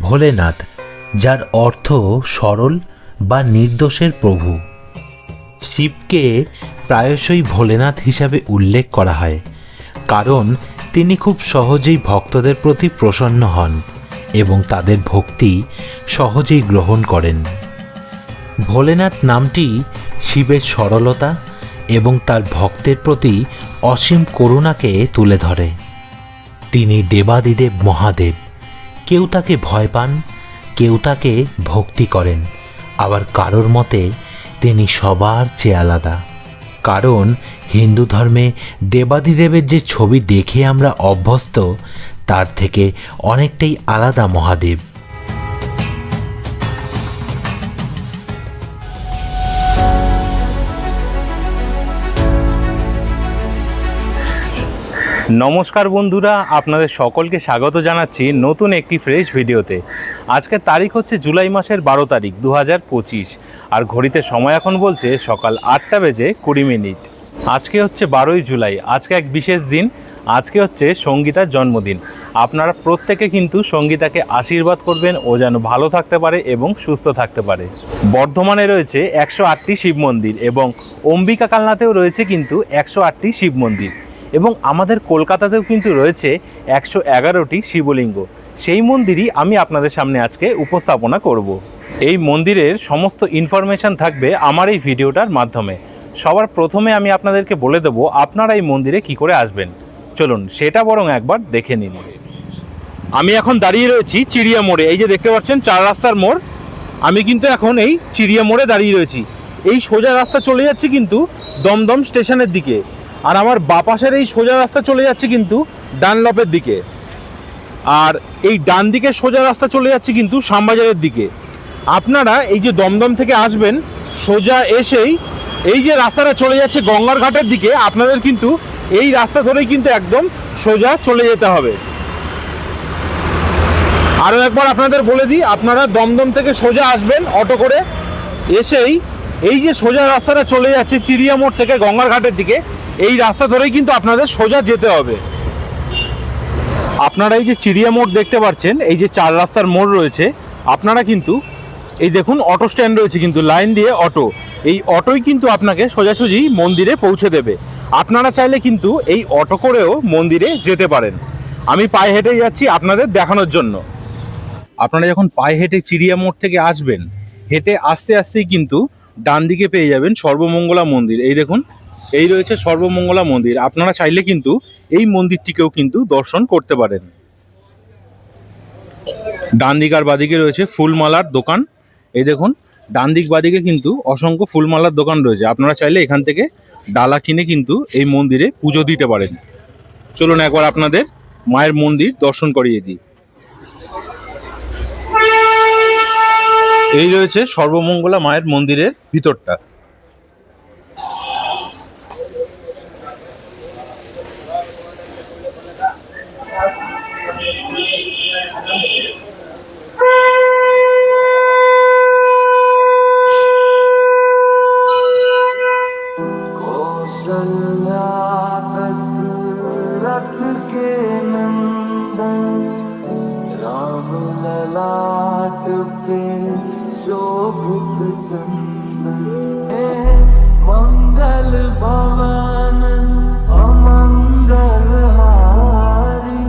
ভোলেনাথ, যার অর্থ সরল বা নির্দোষের প্রভু। শিবকে প্রায়শই ভোলেনাথ হিসাবে উল্লেখ করা হয়, কারণ তিনি খুব সহজেই ভক্তদের প্রতি প্রসন্ন হন এবং তাদের ভক্তি সহজেই গ্রহণ করেন। ভোলেনাথ নামটি শিবের সরলতা এবং তার ভক্তের প্রতি অসীম করুণাকে তুলে ধরে। তিনি দেবাদিদেব মহাদেব। কেউ তাকে ভয় পান, কেউ তাকে ভক্তি করেন, আবার কারোর মতে তিনি সবার চেয়ে আলাদা। কারণ হিন্দু ধর্মে দেবাদিদেবের যে ছবি দেখে আমরা অভ্যস্ত, তার থেকে অনেকটাই আলাদা মহাদেব। নমস্কার বন্ধুরা, আপনাদের সকলকে স্বাগত জানাচ্ছি নতুন একটি ফ্রেশ ভিডিওতে। আজকের তারিখ হচ্ছে জুলাই মাসের বারো তারিখ দু হাজার পঁচিশ। আর ঘড়িতে সময় এখন বলছে সকাল আটটা বেজে কুড়ি মিনিট। আজকে হচ্ছে বারোই জুলাই, আজকে এক বিশেষ দিন, আজকে হচ্ছে সঙ্গীতার জন্মদিন। আপনারা প্রত্যেকে কিন্তু সঙ্গীতাকে আশীর্বাদ করবেন, ও যেন ভালো থাকতে পারে এবং সুস্থ থাকতে পারে। বর্ধমানে রয়েছে একশো আটটি শিব মন্দির এবং অম্বিকা কালনাতেও রয়েছে কিন্তু একশো আটটি শিব মন্দির। এবং আমাদের কলকাতাতেও কিন্তু রয়েছে একশো এগারোটি শিবলিঙ্গ। সেই মন্দিরই আমি আপনাদের সামনে আজকে উপস্থাপনা করব। এই মন্দিরের সমস্ত ইনফরমেশন থাকবে আমার এই ভিডিওটার মাধ্যমে। সবার প্রথমে আমি আপনাদেরকে বলে দেবো, আপনারা এই মন্দিরে কি করে আসবেন? চলুন, সেটা বরং একবার দেখে নিন। আমি এখন দাঁড়িয়ে রয়েছি চিড়িয়া মোড়ে। এই যে দেখতে পাচ্ছেন, চার রাস্তার মোড়। আমি কিন্তু এখন এই চিড়িয়া মোড়ে দাঁড়িয়ে রয়েছি। এই সোজা রাস্তা চলে যাচ্ছে কিন্তু দমদম স্টেশনের দিকে। আর আমার বাপাশের এই সোজা রাস্তা চলে যাচ্ছে কিন্তু ডানলপের দিকে। আর এই ডান দিকে সোজা রাস্তা চলে যাচ্ছে কিন্তু শ্যামবাজারের দিকে। আপনারা এই যে দমদম থেকে আসবেন, সোজা এসেই এই যে রাস্তাটা চলে যাচ্ছে গঙ্গার ঘাটের দিকে, আপনাদের কিন্তু এই রাস্তা ধরেই কিন্তু একদম সোজা চলে যেতে হবে। আরও একবার আপনাদের বলে দিই, আপনারা দমদম থেকে সোজা আসবেন অটো করে, এসেই এই যে সোজা রাস্তাটা চলে যাচ্ছে চিড়িয়া মোড় থেকে গঙ্গার ঘাটের দিকে। এই রাস্তা ধরেই কিন্তু আপনাদের সোজা যেতে হবে। আপনারা এই যে চিড়িয়া মোড় দেখতে পাচ্ছেন, এই যে চার রাস্তার মোড় রয়েছে, আপনারা কিন্তু এই দেখুন অটো স্ট্যান্ড রয়েছে কিন্তু, লাইন দিয়ে অটো। এই অটোই কিন্তু আপনাকে সোজাসুজি মন্দিরে পৌঁছে দেবে। আপনারা চাইলে কিন্তু এই অটো করেও মন্দিরে যেতে পারেন। আমি পায়ে হেঁটে যাচ্ছি আপনাদের দেখানোর জন্য। আপনারা যখন পায়ে হেঁটে চিড়িয়া মোড় থেকে আসবেন, হেঁটে আস্তে আস্তেই কিন্তু ডান দিকে পেয়ে যাবেন সর্বমঙ্গলা মন্দির। এই দেখুন এই রয়েছে সর্বমঙ্গলা মন্দির। আপনারা চাইলে কিন্তু এই মন্দিরটিকেও কিন্তু দর্শন করতে পারেন। ডান দিক আর বাদিকে রয়েছে ফুলমালার দোকান। এই দেখুন ডান দিক বাদিকে কিন্তু অসংখ্য ফুলমালার দোকান রয়েছে। আপনারা চাইলে এখান থেকে ডালা কিনে কিন্তু এই মন্দিরে পুজো দিতে পারেন। চলুন একবার আপনাদের মায়ের মন্দির দর্শন করিয়ে দিই। এই রয়েছে সর্বমঙ্গলা মায়ের মন্দিরের ভিতরটা। पे शोभित चंदन मंगल भवन अमंगल हारी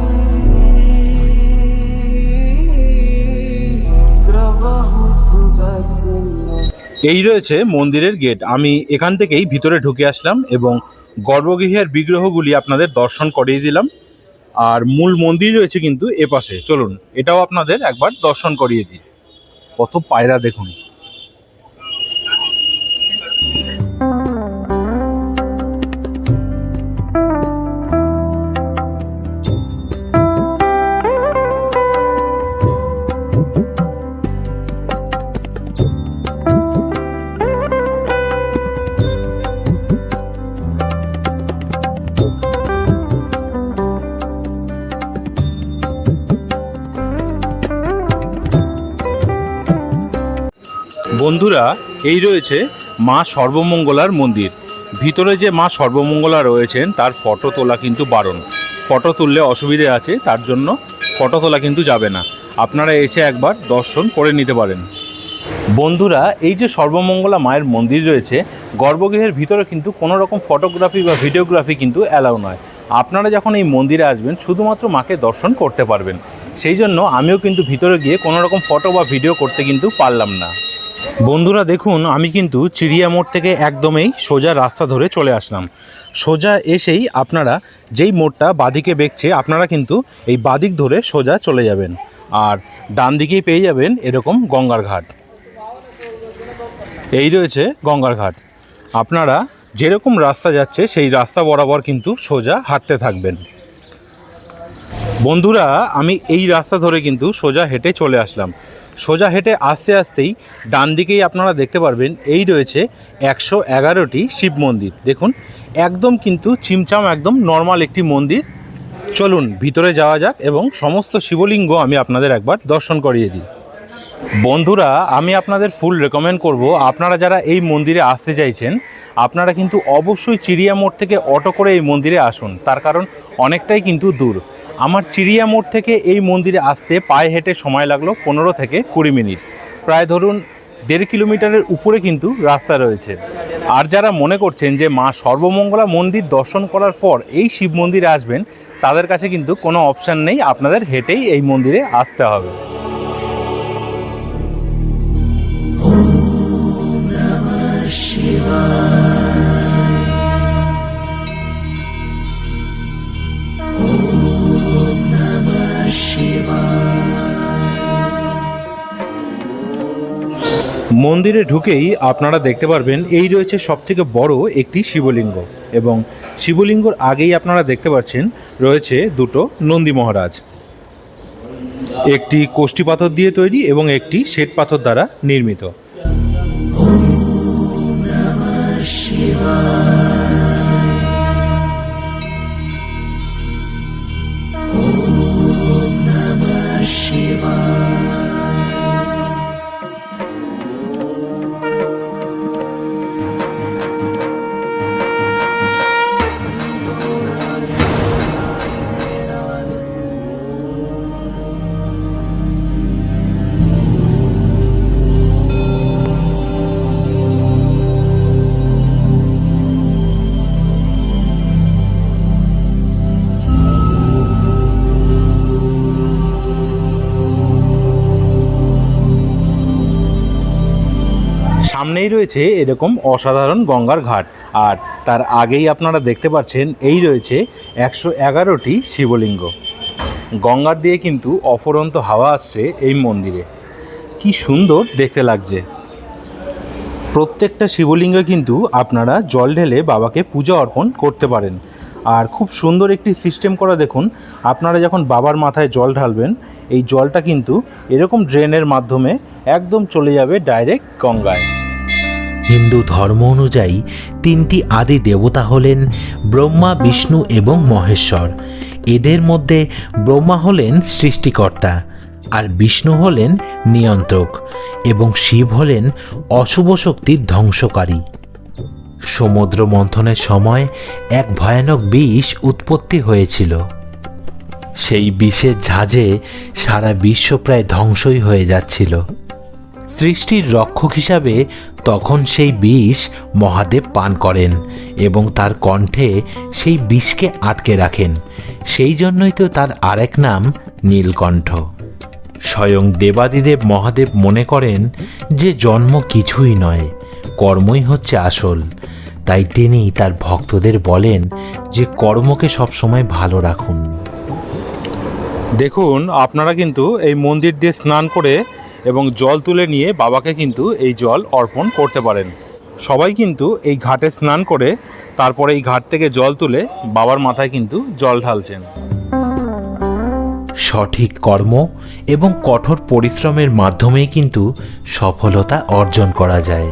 प्रभु सुदर्शन এই রয়েছে মন্দিরের গেট আমি এখান থেকেই ভিতরে ঢুকে আসলাম এবং গর্ভগৃহের বিগ্রহগুলি আপনাদের দর্শন করিয়ে দিলাম আর মূল মন্দির রয়েছে কিন্তু এপাশে চলুন এটাও আপনাদের একবার দর্শন করিয়ে দিই কত পায়রা দেখুন। বন্ধুরা, এই রয়েছে মা সর্বমঙ্গলার মন্দির। ভিতরে যে মা সর্বমঙ্গলা রয়েছেন, তার ফটো তোলা কিন্তু বারণ। ফটো তুললে অসুবিধে আছে, তার জন্য ফটো তোলা কিন্তু যাবে না। আপনারা এসে একবার দর্শন করে নিতে পারেন। বন্ধুরা, এই যে সর্বমঙ্গলা মায়ের মন্দির রয়েছে, গর্ভগৃহের ভিতরে কিন্তু কোনো রকম ফটোগ্রাফি বা ভিডিওগ্রাফি কিন্তু অ্যালাউ নয়। আপনারা যখন এই মন্দিরে আসবেন, শুধুমাত্র মাকে দর্শন করতে পারবেন। সেই জন্য আমিও কিন্তু ভিতরে গিয়ে কোনো রকম ফটো বা ভিডিও করতে কিন্তু পারলাম না। বন্ধুরা দেখুন, আমি কিন্তু চিড়িয়া মোড় থেকে একদমই সোজা রাস্তা ধরে চলে আসলাম। সোজা এসেই আপনারা যেই মোড়টা বাদিকে বেঁকছে, আপনারা কিন্তু এই বাদিক ধরে সোজা চলে যাবেন। আর ডান দিকেই পেয়ে যাবেন এরকম গঙ্গার ঘাট। এই রয়েছে গঙ্গার ঘাট। আপনারা যেরকম রাস্তা যাচ্ছে, সেই রাস্তা বরাবর কিন্তু সোজা হাঁটতে থাকবেন। বন্ধুরা, আমি এই রাস্তা ধরে কিন্তু সোজা হেঁটে চলে আসলাম। সোজা হেঁটে আসতে আসতেই ডান দিকেই আপনারা দেখতে পারবেন, এই রয়েছে একশো এগারোটি শিব মন্দির। দেখুন, একদম কিন্তু চিমচাম, একদম নর্মাল একটি মন্দির। চলুন, ভিতরে যাওয়া যাক এবং সমস্ত শিবলিঙ্গ আমি আপনাদের একবার দর্শন করিয়ে দিই। বন্ধুরা, আমি আপনাদের ফুল রেকমেন্ড করব, আপনারা যারা এই মন্দিরে আসতে চাইছেন, আপনারা কিন্তু অবশ্যই চিড়িয়া মোড় থেকে অটো করে এই মন্দিরে আসুন। তার কারণ অনেকটাই কিন্তু দূর। আমার চিড়িয়া মোড় থেকে এই মন্দিরে আসতে পায়ে হেঁটে সময় লাগল পনেরো থেকে কুড়ি মিনিট। প্রায় ধরুন দেড় কিলোমিটারের উপরে কিন্তু রাস্তা রয়েছে। আর যারা মনে করছেন যে মা সর্বমঙ্গলা মন্দির দর্শন করার পর এই শিব মন্দিরে আসবেন, তাদের কাছে কিন্তু কোনো অপশান নেই। আপনাদের হেঁটেই এই মন্দিরে আসতে হবে। মন্দিরে ঢুকেই আপনারা দেখতে পারবেন, এই রয়েছে সবথেকে বড় একটি শিবলিঙ্গ এবং শিবলিঙ্গর আগেই আপনারা দেখতে পাচ্ছেন রয়েছে দুটো নন্দী মহারাজ। একটি কোষ্ঠী পাথর দিয়ে তৈরি এবং একটি শ্বেত পাথর দ্বারা নির্মিত। সামনেই রয়েছে এরকম অসাধারণ গঙ্গার ঘাট। আর তার আগেই আপনারা দেখতে পাচ্ছেন এই রয়েছে একশো এগারোটি শিবলিঙ্গ। গঙ্গার দিয়ে কিন্তু অফরন্ত হাওয়া আসছে এই মন্দিরে। কি সুন্দর দেখতে লাগছে। প্রত্যেকটা শিবলিঙ্গে কিন্তু আপনারা জল ঢেলে বাবাকে পূজা অর্পণ করতে পারেন। আর খুব সুন্দর একটি সিস্টেম করা দেখুন, আপনারা যখন বাবার মাথায় জল ঢালবেন, এই জলটা কিন্তু এরকম ড্রেনের মাধ্যমে একদম চলে যাবে ডাইরেক্ট গঙ্গায়। হিন্দু ধর্ম অনুযায়ী তিনটি আদি দেবতা হলেন ব্রহ্মা, বিষ্ণু এবং মহেশ্বর। এদের মধ্যে ব্রহ্মা হলেন সৃষ্টিকর্তা আর বিষ্ণু হলেন নিয়ন্ত্রক এবং শিব হলেন অশুভ শক্তির ধ্বংসকারী। সমুদ্র মন্থনের সময় এক ভয়ানক বিষ উৎপত্তি হয়েছিল। সেই বিষের ঝাঁজে সারা বিশ্ব প্রায় ধ্বংসই হয়ে যাচ্ছিল। সৃষ্টির রক্ষক হিসাবে তখন সেই বিষ মহাদেব পান করেন এবং তার কণ্ঠে সেই বিষকে আটকে রাখেন। সেই জন্যই তো তার আরেক নাম নীলকণ্ঠ। স্বয়ং দেবাদিদেব মহাদেব মনে করেন যে জন্ম কিছুই নয়, কর্মই হচ্ছে আসল। তাই তিনি তার ভক্তদের বলেন যে কর্মকে সবসময় ভালো রাখুন। দেখুন, আপনারা কিন্তু এই মন্দির দিয়ে স্নান করে এবং জল তুলে নিয়ে বাবাকে কিন্তু এই জল অর্পণ করতে পারেন। সবাই কিন্তু এই ঘাটে স্নান করে তারপরে এই ঘাট থেকে জল তুলে বাবার মাথায় কিন্তু জল ঢালছেন। সঠিক কর্ম এবং কঠোর পরিশ্রমের মাধ্যমেই কিন্তু সফলতা অর্জন করা যায়।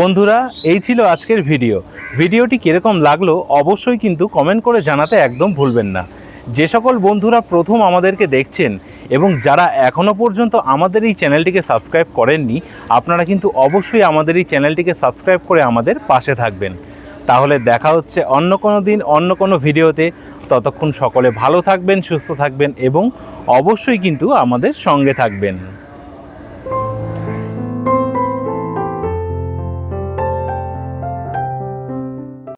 বন্ধুরা, এই ছিল আজকের ভিডিও। ভিডিওটি কীরকম লাগল অবশ্যই কিন্তু কমেন্ট করে জানাতে একদম ভুলবেন না। যে সকল বন্ধুরা প্রথম আমাদেরকে দেখছেন এবং যারা এখনও পর্যন্ত আমাদের এই চ্যানেলটিকে সাবস্ক্রাইব করেননি, আপনারা কিন্তু অবশ্যই আমাদের এই চ্যানেলটিকে সাবস্ক্রাইব করে আমাদের পাশে থাকবেন। তাহলে দেখা হচ্ছে অন্য কোনো দিন, অন্য কোনো ভিডিওতে। ততক্ষণ সকলে ভালো থাকবেন, সুস্থ থাকবেন এবং অবশ্যই কিন্তু আমাদের সঙ্গে থাকবেন।